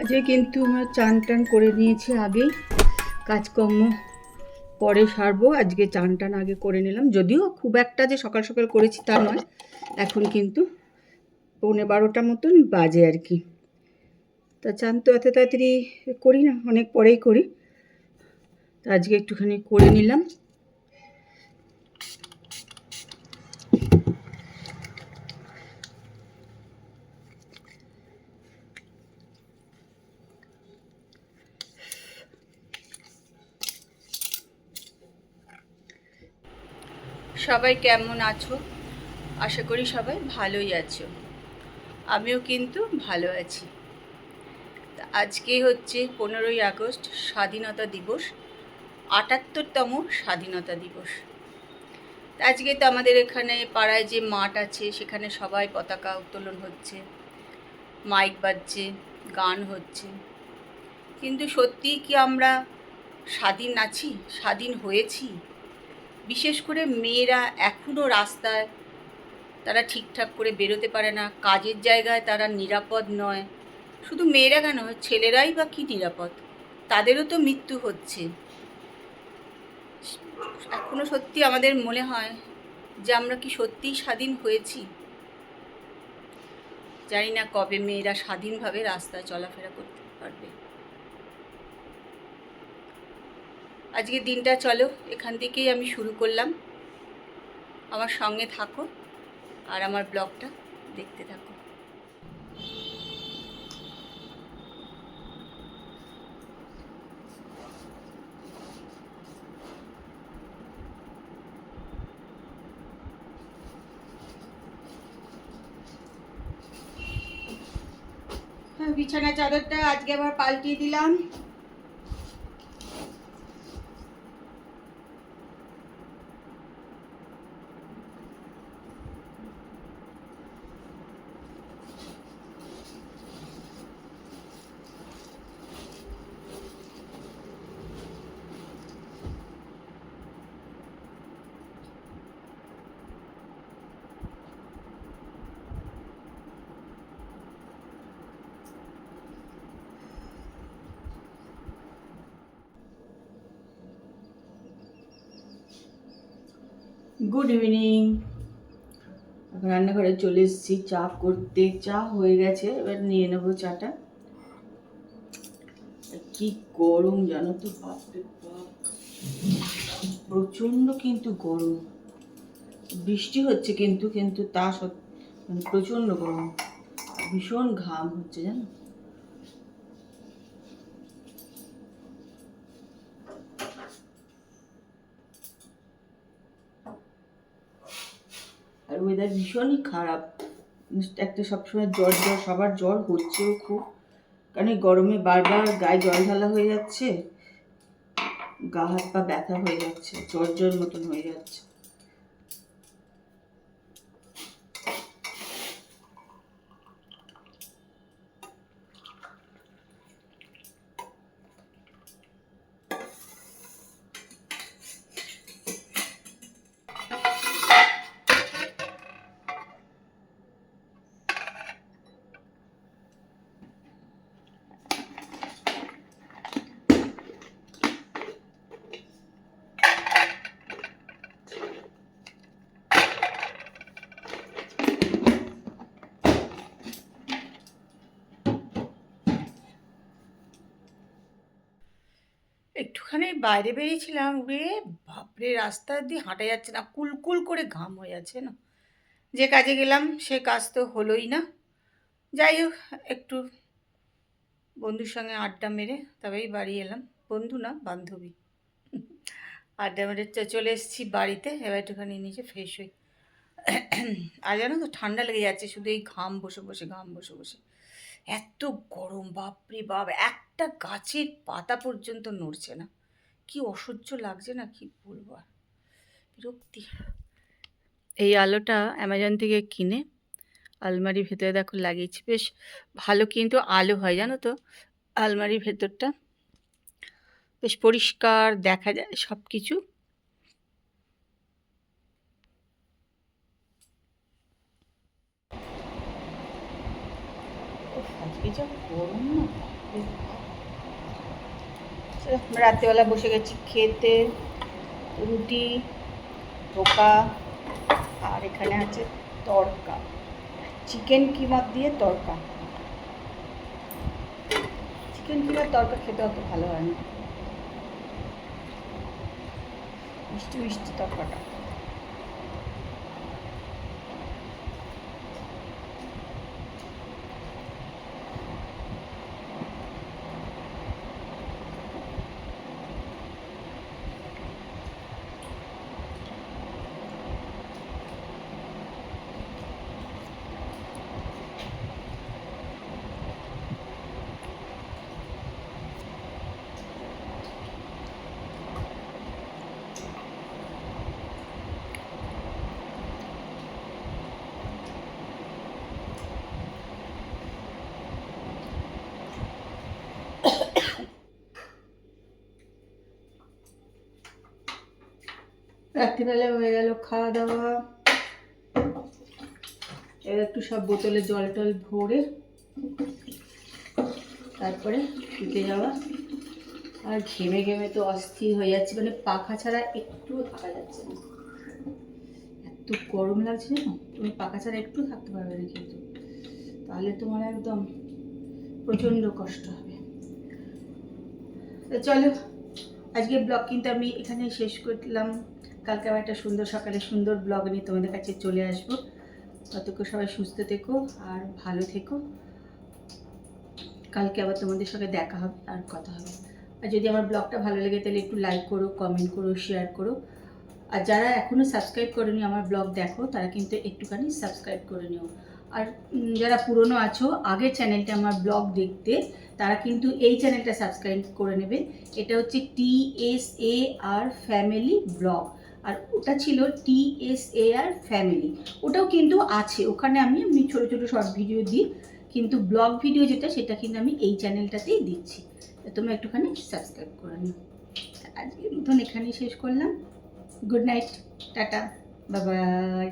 আজকে কিন্তু আমার চান টান করে নিয়েছি আগেই। কাজকর্ম পরে সারবো। আজকে চান টান আগে করে নিলাম। যদিও খুব একটা যে সকাল সকাল করেছি তা নয়। এখন কিন্তু পৌনে বারোটা মতন বাজে আর কি। তা চান তো এত তাড়াতাড়ি করি না, অনেক পরেই করি। তা আজকে একটুখানি করে নিলাম। সবাই কেমন আছো? আশা করি সবাই ভালোই আছো। আমিও কিন্তু ভালো আছি। আজকে হচ্ছে পনেরোই আগস্ট স্বাধীনতা দিবস, আটাত্তরতম স্বাধীনতা দিবস। আজকে তো আমাদের এখানে পাড়ায় যে মাঠ আছে, সেখানে সবাই পতাকা উত্তোলন হচ্ছে, মাইক বাজছে, গান হচ্ছে। কিন্তু সত্যিই কি আমরা স্বাধীন আছি? স্বাধীন হয়েছি? বিশেষ করে মেয়েরা এখনও রাস্তায় তারা ঠিকঠাক করে বেরোতে পারে না, কাজের জায়গায় তারা নিরাপদ নয়। শুধু মেয়েরা কেন? ছেলেরাই বা কী নিরাপদ? তাদেরও তো মৃত্যু হচ্ছে। এখনও সত্যি আমাদের মনে হয় যে আমরা কি সত্যিই স্বাধীন হয়েছি? জানি না কবে মেয়েরা স্বাধীনভাবে রাস্তায় চলাফেরা করতে পারবে। আজকে দিনটা চলো, এখান থেকেই আমি শুরু করলাম। আমার সঙ্গে থাকো আর আমার ব্লগটা দেখতে থাকো। হ্যাঁ বিছানা চাদরটা আজকে আবার পাল্টিয়ে দিলাম। গুড ইভিনিং রান্নাঘরে চলে এসেছি, চা করতে। চা হয়ে গেছে, এবার নিয়ে নেব চাটা। কি গরম জানো তো বাপ। প্রচণ্ড কিন্তু গরম। বৃষ্টি হচ্ছে কিন্তু কিন্তু তা সত্ত্বেও মানে প্রচণ্ড গরম। ভীষণ ঘাম হচ্ছে জানো? ওয়েদার ভীষণই খারাপ। একটা সবসময় জ্বর জ্বর, সবার জ্বর হচ্ছেও খুব। কারণ গরমে বারবার গায়ে জল ঢালা হয়ে যাচ্ছে, গা হাত পা ব্যথা হয়ে যাচ্ছে, জ্বর জ্বর মতন হয়ে যাচ্ছে। একটুখানি বাইরে বেরিয়েছিলাম, রে বাপরে, রাস্তা দিয়ে হাঁটা যাচ্ছে না, কুলকুল করে ঘাম হয়ে যাচ্ছে না যে কাজে গেলাম, সে কাজ তো হলোই না। যাই হোক, একটু বন্ধুর সঙ্গে আড্ডা মেরে তবেই বাড়ি এলাম। বন্ধু না, বান্ধবী। আড্ডা মেরে চলে এসেছি বাড়িতে, এবার একটুখানি নিচে ফ্রেশ হই। আর জানো তো, ঠান্ডা লেগে যাচ্ছে, শুধু এই ঘাম বসে বসে, ঘাম বসে বসে। এত গরম, বাপরে বাপ, একটা গাছের পাতা পর্যন্ত নড়ছে না। কি অসহ্য লাগছে না কি বলব আর? বিরক্তি। এই আলোটা অ্যামাজন থেকে কিনে আলমারির ভেতরে দেখো লাগিয়েছি। বেশ ভালো কিন্তু আলো হয় জানো তো? আলমারির ভেতরটা বেশ পরিষ্কার দেখা যায় সব কিছু আজকে যা গরম না। রাত্রেবেলা বসে গেছি খেতে, রুটি ধোকা আর এখানে আছে তড়কা। চিকেন কিমা দিয়ে তড়কা। চিকেন কিমার তড়কা খেতে অত ভালো হয় না। মিষ্টি মিষ্টি তড়কাটা। রাত্রিবেলা হয়ে গেল, খাওয়া দাওয়া। এবার একটু সব বোতলে জল টল ভরে তারপরে শুতে যাওয়া। আর ঘেমে ঘেমে তো অস্থির হয়ে যাচ্ছে মানে পাখা ছাড়া একটুও থাকা যাচ্ছে না। এত গরম লাগছে না তুমি পাখা ছাড়া একটু থাকতে পারবে না কিন্তু। তাহলে তোমার একদম প্রচণ্ড কষ্ট হবে। চলো আজকে ব্লগ কিন্তু আমি এখানে শেষ করলাম। কালকে আবার একটা সুন্দর সকালে সুন্দর ব্লগ নিয়ে তোমাদের কাছে চলে আসব। ততক্ষণ সবাই সুস্থ থেকো আর ভালো থেকো। কালকে আবার তোমাদের সঙ্গে দেখা হবে আর কথা হবে। আর যদি আমার ব্লগটা ভালো লাগে তাহলে একটু লাইক করো কমেন্ট করো শেয়ার করো। আর যারা এখনও সাবস্ক্রাইব করেনি আমার ব্লগ দেখো, তারা কিন্তু একটুখানি সাবস্ক্রাইব করে নিও। আর যারা পুরনো আছো, আগের চ্যানেলটা আমার ব্লগ দেখতে, তারা কিন্তু এই চ্যানেলটা সাবস্ক্রাইব করে নেবে। এটা হচ্ছে T S A R family blog আর ওটা ছিল টি এস এ আর ফ্যামিলি। ওটাও কিন্তু আছে। ওখানে আমি আমি ছোটো ছোটো শর্ট ভিডিও দিই, কিন্তু ব্লগ ভিডিও যেটা, সেটা কিন্তু আমি এই চ্যানেলটাতেই দিচ্ছি। তুমি তোমরা একটুখানি সাবস্ক্রাইব করে নিও। আজকের মতন এখানেই শেষ করলাম। গুড নাইট, টাটা বাবাই